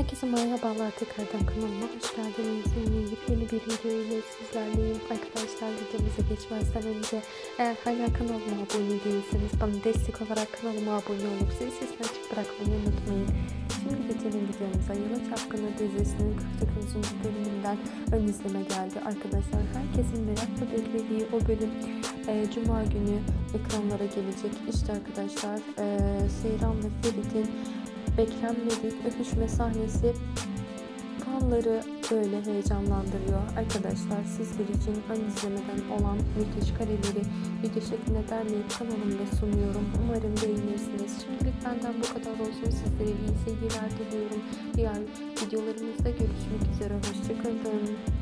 Herkese merhabalar tekrardan kanalıma hoş geldiniz. Yeni bir video ile sizlerleyim. Arkadaşlar videomuza geçmezden önce eğer hala kanalıma abone değilseniz bana destek olarak kanalıma abone olup zil sesini açık bırakmayı unutmayın. Şimdi geçelim videomuza. Yalı Çapkını dizisinin 49. bölümünden ön izleme geldi. Arkadaşlar herkesin merakla beklediği o bölüm e, Cuma günü ekranlara gelecek. İşte arkadaşlar e, Seyran ve Ferit'in beklenmedik öpüşme sahnesi fanları böyle heyecanlandırıyor. Arkadaşlar sizler için ön izlemeden olan müthiş kareleri video şeklinde derleyip kanalımda sunuyorum. Umarım beğenirsiniz. Şimdilik benden bu kadar olsun. Sizlere iyi seyirler diliyorum. Diğer videolarımızda görüşmek üzere. Hoşçakalın.